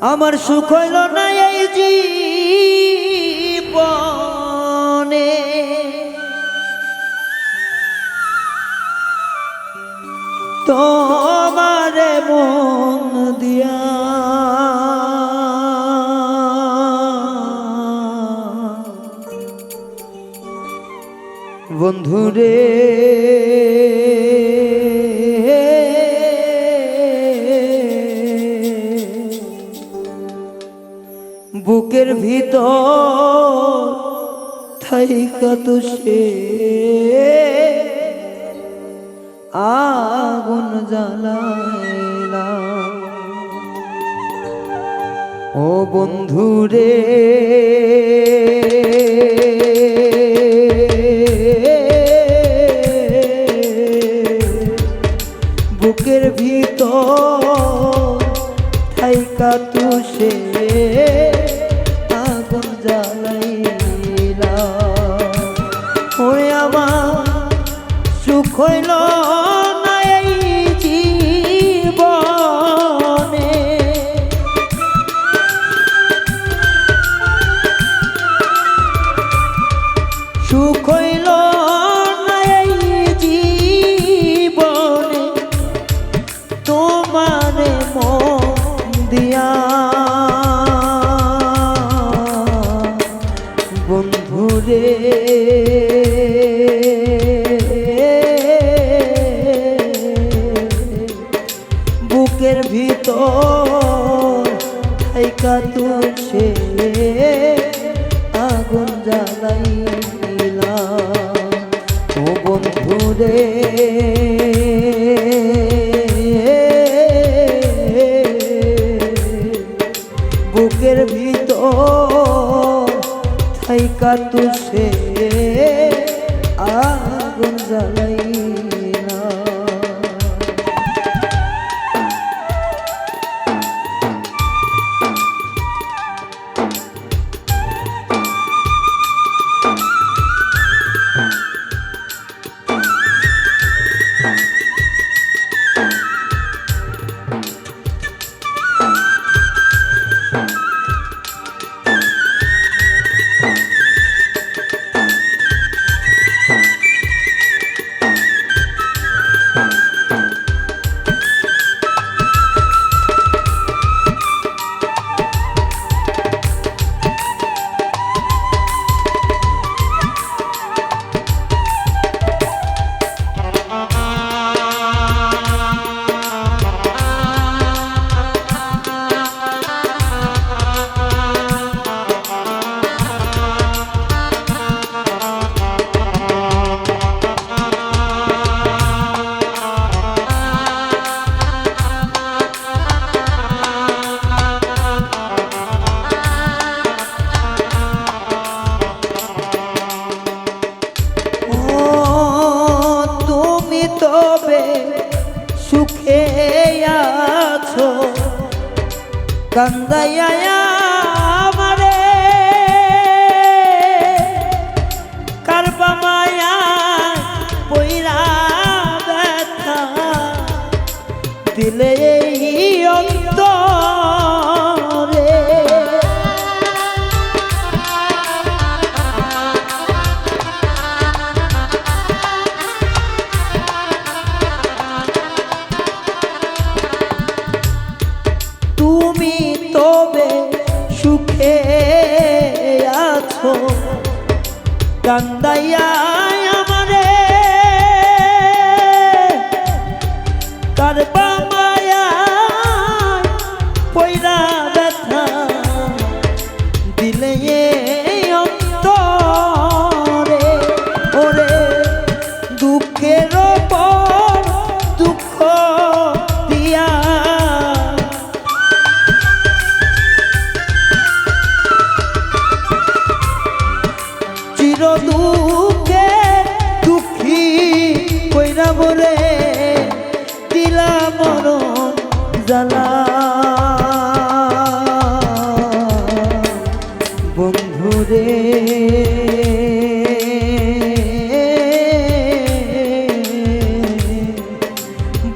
আমার সুখ হইল না এই জীবনে। তোমারে মন দিয়া বন্ধুরে। ভিতর থাইকা তো সে আগুন জ্বালাইলা। ও বন্ধুরে বুকের বুকের ভিতর থাইকা তুষে আগুন জ্বালাইলা কান্দাইয়া আমারে। কারবা মায়া পইরা দিলে অন্তরে চির দুঃখে দুঃখী কইরা বলে দিলা মরণ জ্বালা। বন্ধুরে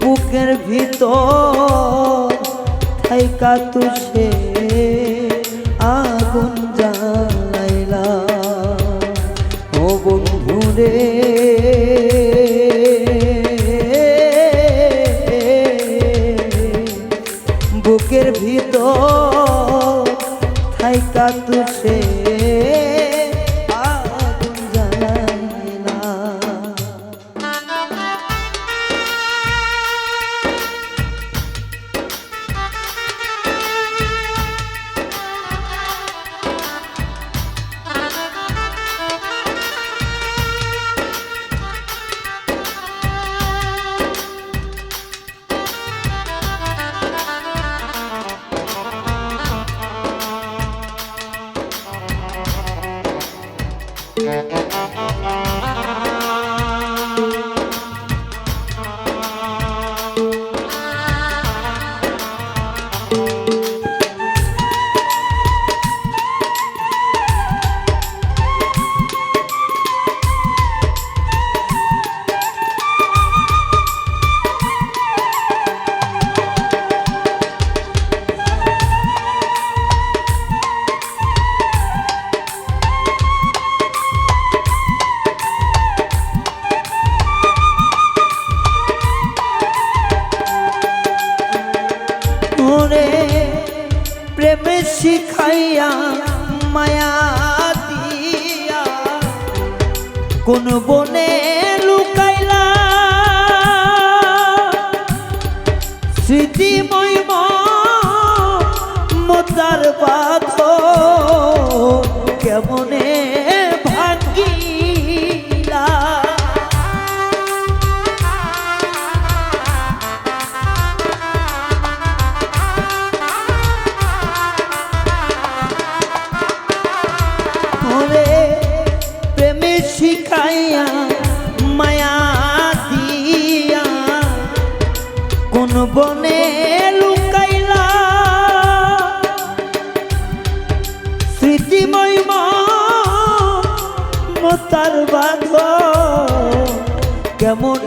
বুকের ভিতর থাইকা তুষে আগুন। বন্ধু ওরে লুকাইলা। স্মৃতিময় মতার বাধ কেমনে শিখাইয়া কেমনে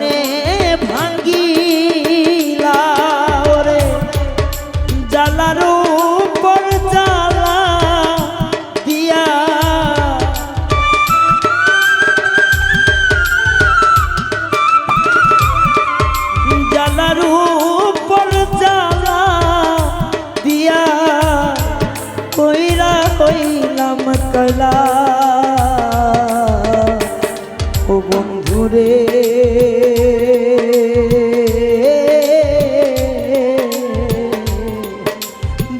বন্ধুরে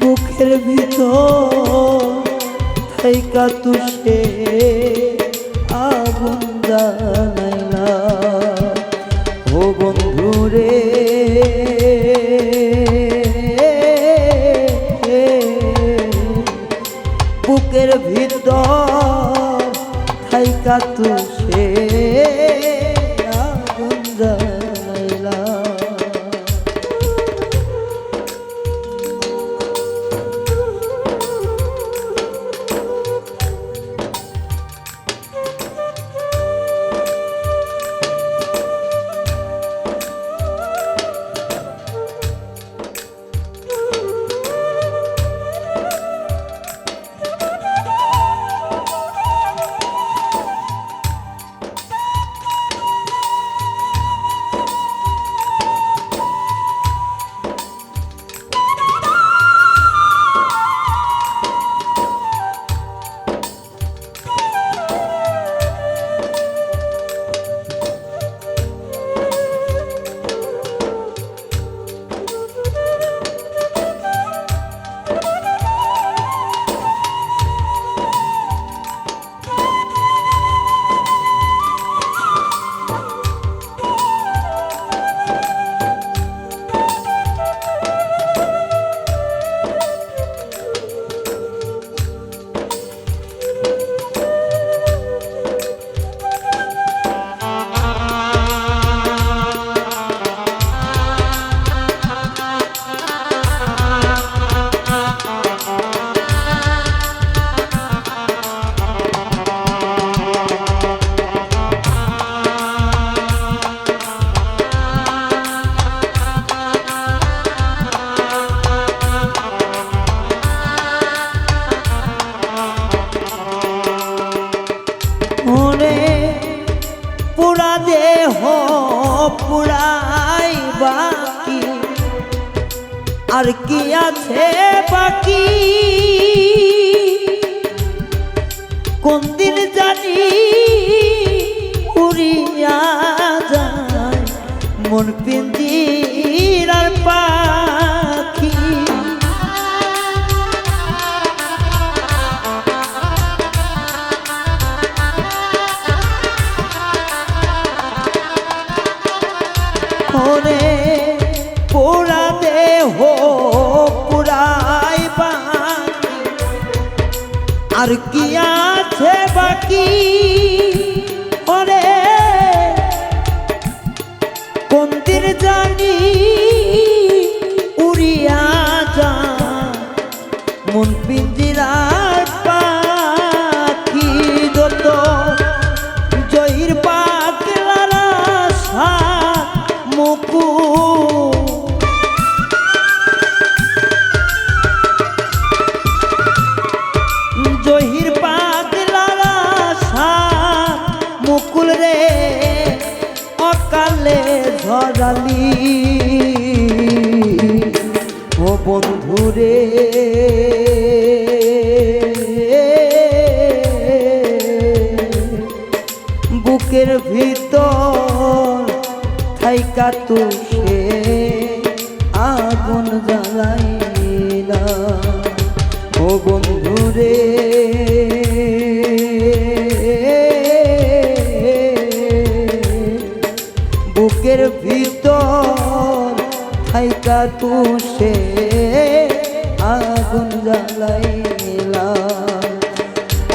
বুকের ভিতর তুষে আগুন বুকের ভিতর থাইকা তুষে আগুন আর কি আছে বাকি? কোন দিন জানি উড়িয়া যায় মন পিন্দির আর কি আছে বাকি থাইকা তুষে, আগুন জ্বালাইলা ও বন্ধু রে বুকের ভিতর থাইকা তুষে, আগুন জ্বালাইলা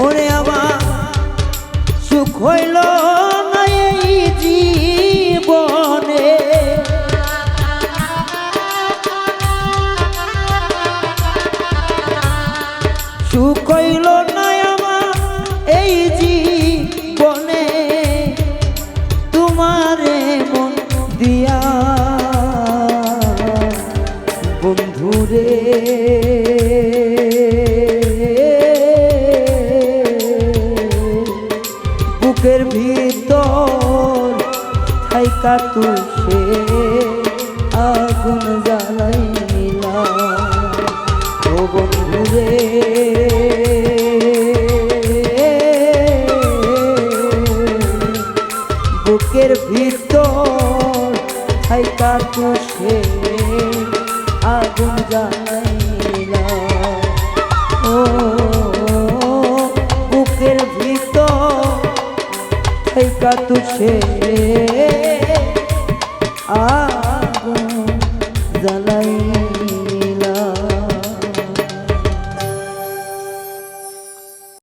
ওরে আমার সুখ হইল বন্ধুরে বুকের ভিতর থাইকা তুষে আগুন জ্বালাইলা ও বুকের ভিতর থাইকা তুষে আগুন জানাইলা ও বুকের ভিতর থাইকা তুষে জ্বালাইলা